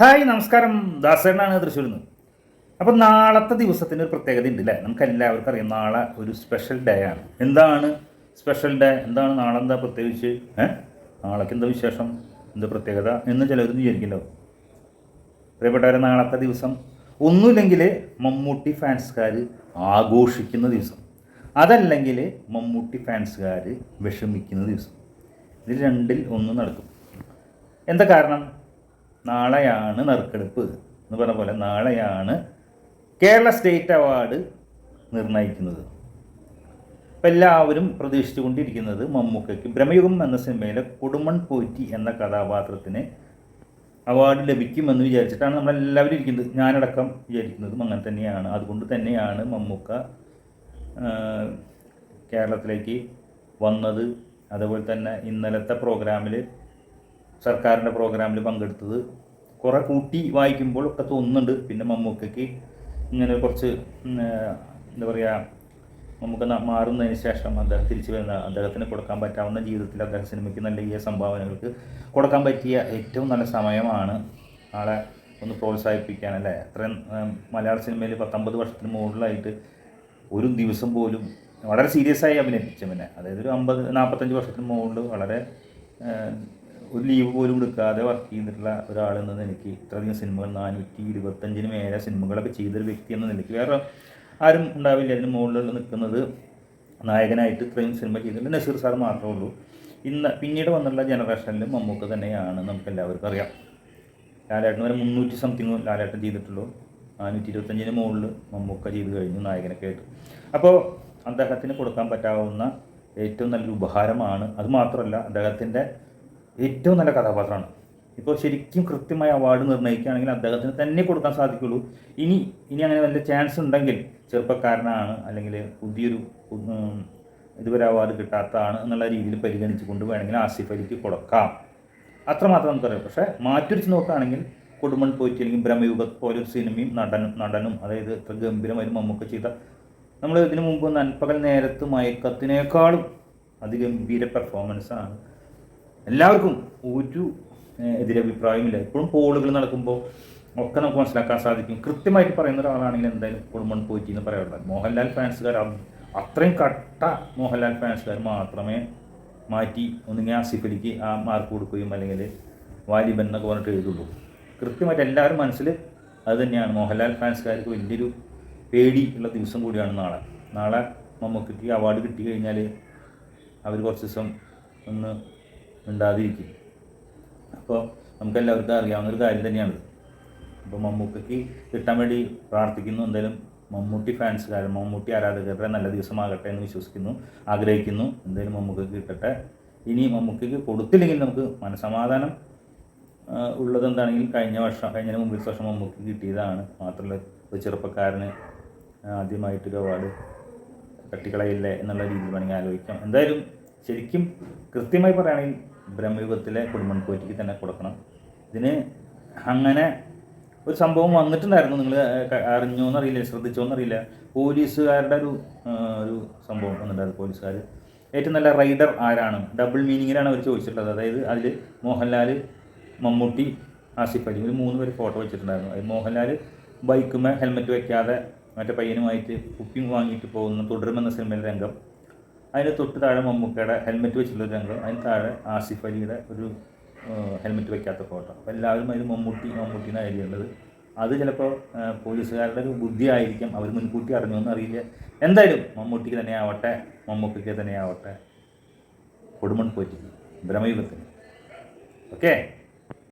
Hi നമസ്കാരം. ദാസേണ്ണാണ് തൃശ്ശൂരിൽ നിന്ന് അപ്പം നാളത്തെ ദിവസത്തിന് ഒരു പ്രത്യേകത ഉണ്ട് അല്ലേ നമുക്ക് എല്ലാവർക്കും അറിയാം നാളെ ഒരു സ്പെഷ്യൽ ഡേ ആണ്. എന്താണ് സ്പെഷ്യൽ ഡേ എന്താണ് നാളെ എന്താ പ്രത്യേകിച്ച്? ഏഹ് നാളേക്ക് എന്താ വിശേഷം? എന്താ പ്രത്യേകത? എന്ന് ചിലവർ വിചാരിക്കല്ലോ. പ്രിയപ്പെട്ടവരെ നാളത്തെ ദിവസം ഒന്നുമില്ലെങ്കിൽ മമ്മൂട്ടി ഫാൻസുകാർ ആഘോഷിക്കുന്ന ദിവസം. അതല്ലെങ്കിൽ മമ്മൂട്ടി ഫാൻസുകാർ വിഷമിക്കുന്ന ദിവസം. ഇതിൽ രണ്ടിൽ ഒന്ന് നടക്കും. എന്താ കാരണം? നാളെയാണ് നറുക്കെടുപ്പ് എന്ന് പറഞ്ഞ പോലെ നാളെയാണ് കേരള സ്റ്റേറ്റ് അവാർഡ് നിർണയിക്കുന്നത്. അപ്പം എല്ലാവരും പ്രതീക്ഷിച്ചുകൊണ്ടിരിക്കുന്നത് മമ്മൂക്കയ്ക്ക് ബ്രഹ്മയുഗം എന്ന സിനിമയിലെ കൊടുമൺ പോറ്റി എന്ന കഥാപാത്രത്തിന് അവാർഡ് ലഭിക്കുമെന്ന് വിചാരിച്ചിട്ടാണ് നമ്മളെല്ലാവരും ഇരിക്കുന്നത്. ഞാനടക്കം വിചാരിക്കുന്നതും അങ്ങനെ തന്നെയാണ്. അതുകൊണ്ട് തന്നെയാണ് മമ്മൂക്ക കേരളത്തിലേക്ക് വന്നത്. അതുപോലെ തന്നെ ഇന്നലത്തെ പ്രോഗ്രാമിൽ സർക്കാരിന്റെ പ്രോഗ്രാമിൽ പങ്കെടുത്തത്. കുറേ കൂട്ടി വായിക്കുമ്പോൾ ഒക്കെ തോന്നുന്നുണ്ട്. പിന്നെ മമ്മൂക്കയ്ക്ക് ഇങ്ങനെ കുറച്ച് എന്താ പറയുക നമുക്ക് മാറുന്നതിന് ശേഷം അദ്ദേഹം തിരിച്ചു വരുന്ന അദ്ദേഹത്തിന് കൊടുക്കാൻ പറ്റാവുന്ന ജീവിതത്തിൽ അദ്ദേഹം സിനിമയ്ക്ക് ഈ സംഭാവനകൾക്ക് കൊടുക്കാൻ പറ്റിയ ഏറ്റവും നല്ല സമയമാണ് ആളെ ഒന്ന് പ്രോത്സാഹിപ്പിക്കാൻ അല്ലേ? അത്രയും മലയാള സിനിമയിൽ പത്തൊമ്പത് വർഷത്തിന് മുകളിലായിട്ട് ഒരു ദിവസം പോലും വളരെ സീരിയസ് ആയി അഭിനയിപ്പിച്ച പിന്നെ അതായത് ഒരു അമ്പത് നാൽപ്പത്തഞ്ച് വർഷത്തിന് മുകളിൽ വളരെ ഒരു ലീവ് പോലും എടുക്കാതെ വർക്ക് ചെയ്തിട്ടുള്ള ഒരാൾ എന്ന എനിക്ക് ഇത്രയധികം സിനിമകൾ നാനൂറ്റി ഇരുപത്തഞ്ചിന് മേലെ സിനിമകളൊക്കെ ചെയ്തൊരു വ്യക്തി എന്ന നിലയ്ക്ക് വേറെ ആരും ഉണ്ടാവില്ല. അതിന് മുകളിൽ നിൽക്കുന്നത് നായകനായിട്ട് ഇത്രയും സിനിമ ചെയ്തിട്ടുണ്ട് നസീർ സാർ മാത്രമേ ഉള്ളൂ. ഇന്ന് പിന്നീട് വന്നുള്ള ജനറേഷനിൽ മമ്മൂക്ക തന്നെയാണ് നമുക്ക് എല്ലാവർക്കും അറിയാം. ലാലേട്ടൻ വരെ മുന്നൂറ്റി സംതിങ് ലാലേട്ടൻ ചെയ്തിട്ടുള്ളൂ. നാനൂറ്റി ഇരുപത്തഞ്ചിന് മുകളിൽ മമ്മൂക്ക ചെയ്ത് കഴിഞ്ഞു നായകനൊക്കെ ആയിട്ട്. അപ്പോൾ അദ്ദേഹത്തിന് കൊടുക്കാൻ പറ്റാവുന്ന ഏറ്റവും നല്ലൊരു ഉപഹാരമാണ്. അത് മാത്രമല്ല അദ്ദേഹത്തിന്റെ ഏറ്റവും നല്ല കഥാപാത്രമാണ്. ഇപ്പോൾ ശരിക്കും കൃത്യമായ അവാർഡ് നിർണയിക്കുകയാണെങ്കിൽ അദ്ദേഹത്തിന് തന്നെ കൊടുക്കാൻ സാധിക്കുള്ളൂ. ഇനി ഇനി അങ്ങനെ വല്ല ചാൻസ് ഉണ്ടെങ്കിൽ ചെറുപ്പക്കാരനാണ് അല്ലെങ്കിൽ പുതിയൊരു ഇതുവരെ അവാർഡ് കിട്ടാത്തതാണ് എന്നുള്ള രീതിയിൽ പരിഗണിച്ചുകൊണ്ട് വേണമെങ്കിൽ ആസിഫ് അലിക്ക് കൊടുക്കാം. അത്രമാത്രം നമുക്കറിയാം. പക്ഷേ മാറ്റുരിച്ച് നോക്കുകയാണെങ്കിൽ കുടുംബൻ പോയിട്ട് അല്ലെങ്കിൽ ബ്രഹ്മയുഗ പോലൊരു സിനിമയും നടനും നടനും അതായത് ഇത്ര ഗംഭീരമായി മമ്മൂക്ക ചെയ്ത നമ്മൾ ഇതിനു മുമ്പ് നൻപകൽ നേരത്ത് മയക്കത്തിനേക്കാളും അതിഗംഭീര പെർഫോമൻസാണ് എല്ലാവർക്കും ഒരു എതിരഭിപ്രായമില്ല. ഇപ്പോഴും പോളുകൾ നടക്കുമ്പോൾ ഒക്കെ നമുക്ക് മനസ്സിലാക്കാൻ സാധിക്കും. കൃത്യമായിട്ട് പറയുന്ന ഒരാളാണെങ്കിൽ എന്തായാലും കുടുംബം പോറ്റി എന്ന് പറയാറുള്ളത് മോഹൻലാൽ ഫാൻസുകാർ അത് അത്രയും കട്ട മോഹൻലാൽ ഫാൻസുകാർ മാത്രമേ മാറ്റി ഒന്നുകിൽ ആസിഫ് ആ മാർക്ക് കൊടുക്കുകയും അല്ലെങ്കിൽ വാലിബൻ എന്നൊക്കെ പറഞ്ഞിട്ട് എഴുതുള്ളൂ. കൃത്യമായിട്ട് എല്ലാവരും മനസ്സിൽ അത് തന്നെയാണ്. മോഹൻലാൽ ഫാൻസുകാർക്ക് വലിയൊരു പേടി ഉള്ള ദിവസം കൂടിയാണ് നാളെ. നാളെ മമ്മൂക്കിക്ക് അവാർഡ് കിട്ടി കഴിഞ്ഞാൽ അവർ കുറച്ച് ദിവസം ഒന്ന് ഉണ്ടാതിരിക്കും അപ്പോൾ നമുക്കെല്ലാവർക്കും അറിയാവുന്ന ഒരു കാര്യം തന്നെയാണ് അപ്പോൾ മമ്മൂക്കയ്ക്ക് കിട്ടാൻ വേണ്ടി പ്രാർത്ഥിക്കുന്നു. എന്തായാലും മമ്മൂട്ടി ഫാൻസുകാർ മമ്മൂട്ടി ആരാധകരുടെ നല്ല ദിവസമാകട്ടെ എന്ന് വിശ്വസിക്കുന്നു ആഗ്രഹിക്കുന്നു. എന്തായാലും മമ്മൂക്കയ്ക്ക് കിട്ടട്ടെ. ഇനി മമ്മൂക്കയ്ക്ക് കൊടുത്തില്ലെങ്കിൽ നമുക്ക് മനസമാധാനം ഉള്ളത് എന്താണെങ്കിൽ കഴിഞ്ഞ വർഷം കഴിഞ്ഞ മുമ്പിൽ വർഷം മമ്മൂക്ക് കിട്ടിയതാണ്. മാത്രമല്ല ഒരു ചെറുപ്പക്കാരന് ആദ്യമായിട്ടൊരു അവാർഡ് തട്ടിക്കളയില്ലേ എന്നുള്ള രീതിയിൽ വേണമെങ്കിൽ ആലോചിക്കാം. എന്തായാലും ശരിക്കും കൃത്യമായി പറയുകയാണെങ്കിൽ ബ്രഹ്മയുഗത്തിലെ കുടുംബൻ പോറ്റിക്ക് തന്നെ കൊടുക്കണം. ഇതിന് അങ്ങനെ ഒരു സംഭവം വന്നിട്ടുണ്ടായിരുന്നു. നിങ്ങൾ അറിഞ്ഞോ എന്നറിയില്ല ശ്രദ്ധിച്ചോ എന്നറിയില്ല പോലീസുകാരുടെ ഒരു ഒരു സംഭവം വന്നിട്ടുണ്ടായിരുന്നു പോലീസുകാർ ഏറ്റവും നല്ല റൈഡർ ആരാണ്? ഡബിൾ മീനിങ്ങിലാണ് അവർ ചോദിച്ചിട്ടുള്ളത്. അതായത് അതിൽ മോഹൻലാൽ മമ്മൂട്ടി ആസിഫ് അലി ഒരു മൂന്ന് പേര് ഫോട്ടോ വെച്ചിട്ടുണ്ടായിരുന്നു. അത് മോഹൻലാൽ ബൈക്കുമേ ഹെൽമെറ്റ് വയ്ക്കാതെ മറ്റേ പയ്യനുമായിട്ട് കുപ്പിങ് വാങ്ങിയിട്ട് പോകുന്ന തുടരുമെന്ന സിനിമയിലെ രംഗം. അതിന് തൊട്ട് താഴെ മമ്മൂക്കയുടെ ഹെൽമെറ്റ് വെച്ചിട്ടുള്ള ഒരു രംഗം. അതിന് താഴെ ആസിഫ് അലിയുടെ ഒരു ഹെൽമെറ്റ് വെക്കാത്ത ഫോട്ടോ. അപ്പോൾ എല്ലാവരും അതിൽ മമ്മൂട്ടി മമ്മൂട്ടി എന്നാണ് എഴുതിയുള്ളത് അത് ചിലപ്പോൾ പോലീസുകാരുടെ ഒരു ബുദ്ധിയായിരിക്കും അവർ മുൻകൂട്ടി അറിഞ്ഞോന്ന് അറിയില്ല. എന്തായാലും മമ്മൂട്ടിക്ക് തന്നെ ആവട്ടെ മമ്മൂക്കയ്ക്ക് തന്നെ ആവട്ടെ. കൊടുമൺ പോറ്റി ബ്രഹ്മയുഗത്തിന്. ഓക്കെ?